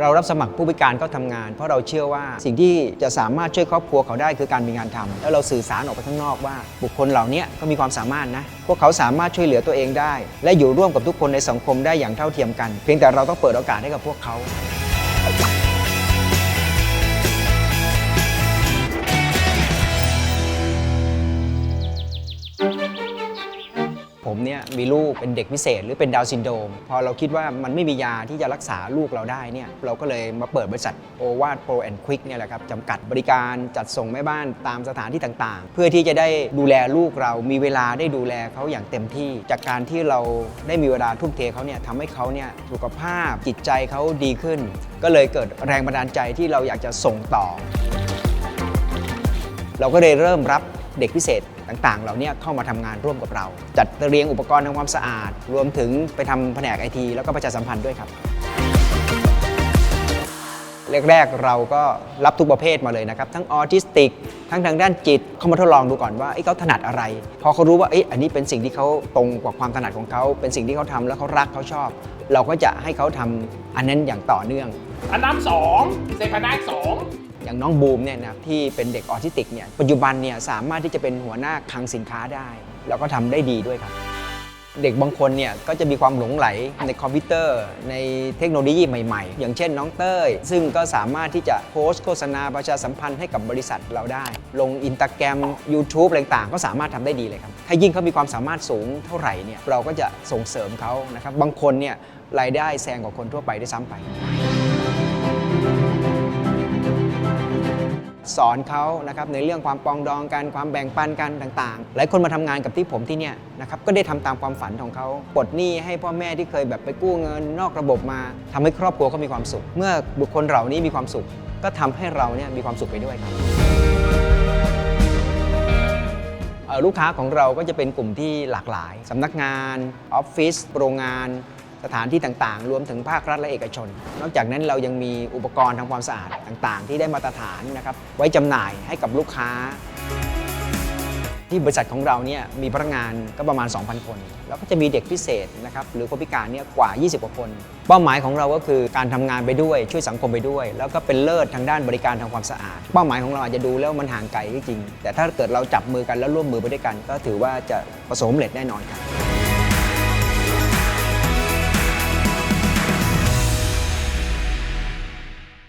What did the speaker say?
เรารับสมัครผู้พิการเข้าทำงาน เพราะเราเชื่อว่าสิ่งที่จะสามารถช่วยครอบครัวเขาได้คือการมีงานทำแล้วเราสื่อสารออกไปข้างนอกว่า บุคคลเหล่านี้ก็มีความสามารถนะพวกเขาสามารถช่วยเหลือตัวเองได้ และอยู่ร่วมกับทุกคนในสังคมได้อย่างเท่าเทียมกัน เพียงแต่เราต้องเปิดโอกาสให้กับพวกเขา ผมเนี่ยมีลูกเป็นเด็กพิเศษหรือเป็นดาวซินโดรมพอเราคิดว่ามันไม่มียาที่จะรักษาลูกเราได้เนี่ยเราก็เลยมาเปิดบริษัทโอวา p โปรแอนด์ควิกเนี่ยแหละครับจำกัดบริการจัดส่งแม่บ้านตามสถานที่ต่างๆ เพื่อที่จะได้ดูแลลูกเรามีเวลาได้ดูแลเขาอย่างเต็มที่ จากการที่เราได้มีเวลาทุ่มเทเขาเนี่ยทำให้เขาเนี่ยสุขภาพจิตใจเขาดีขึ้น ก็เลยเกิดแรงบันดาลใจที่เราอยากจะส่งต่อ เราก็เลยเริ่มรับ เด็กพิเศษต่างๆ เหล่านี้เข้ามาทำงานร่วมกับเรา จัดเรียงอุปกรณ์ทำความสะอาด รวมถึงไปทำแผนกไอทีแล้วก็ประชาสัมพันธ์ด้วยครับแรกๆเราก็รับทุกประเภทมาเลยนะครับ ทั้งออทิสติก ทั้งทางด้านจิต เข้ามาทดลองดูก่อนว่าเอ้ยเขาถนัดอะไร พอเขารู้ว่าออันนี้เป็นสิ่งที่เขาตรงกว่าความถนัดของเขา เป็นสิ่งที่เขาทำแล้วเขารักเขาชอบ เราก็จะให้เขาทำอันนั้นอย่างต่อเนื่อง อันดับสองเซพานาสอง อย่างน้องบูมเนี่ยนะที่เป็นเด็กออทิสติกเนี่ยปัจจุบันเนี่ยสามารถที่จะเป็นหัวหน้าคลังสินค้าได้ แล้วก็ทำได้ดีด้วยครับ เด็กบางคนเนี่ยก็จะมีความหลงไหลในคอมพิวเตอร์ ในเทคโนโลยีใหม่ๆ อย่างเช่นน้องเต้ย ซึ่งก็สามารถที่จะโพสต์โฆษณาประชาสัมพันธ์ให้กับบริษัทเราได้ ลงอินตาแกรม YouTube ต่างๆ ก็สามารถทำได้ดีเลยครับถ้ายิ่งเขามีความสามารถสูงเท่าไหร่เนี่ยเราก็จะส่งเสริมเขานะครับบางคนเนี่ยรายได้แซงกว่าคนทั่วไปด้วยซ้ำไป สอนเขานะครับในเรื่องความปองดองกันความแบ่งปันกันต่างๆ หลายคนมาทำงานกับที่ผมที่เนี่ยนะครับก็ได้ทำตามความฝันของเขาปลดหนี้ให้พ่อแม่ที่เคยแบบไปกู้เงินนอกระบบมาทำให้ครอบครัวเขามีความสุข เมื่อบุคคลเหล่านี้มีความสุข ก็ทำให้เราเนี่ยมีความสุขไปด้วยครับลูกค้าของเราก็จะเป็นกลุ่มที่หลากหลายสำนักงานออฟฟิศโรงงาน สถานที่ต่างๆ รวมถึงภาครัฐและเอกชน นอกจากนั้นเรายังมีอุปกรณ์ทำความสะอาดต่างๆ ที่ได้มาตรฐานนะครับไว้จำหน่ายให้กับลูกค้า ที่บริษัทของเราเนี่ยมีพนักงานก็ประมาณ 2,000 คน แล้วก็จะมีเด็กพิเศษนะครับหรือคนพิการเนี่ยกว่า 20 กว่าคน เป้าหมายของเราก็คือการทำงานไปด้วยช่วยสังคมไปด้วย แล้วก็เป็นเลิศทางด้านบริการทำความสะอาด เป้าหมายของเราอาจจะดูแล้วมันห่างไกลก็จริง แต่ถ้าเกิดเราจับมือกันแล้วร่วมมือไปด้วยกัน ก็ถือว่าจะประสบความสำเร็จแน่นอนครับ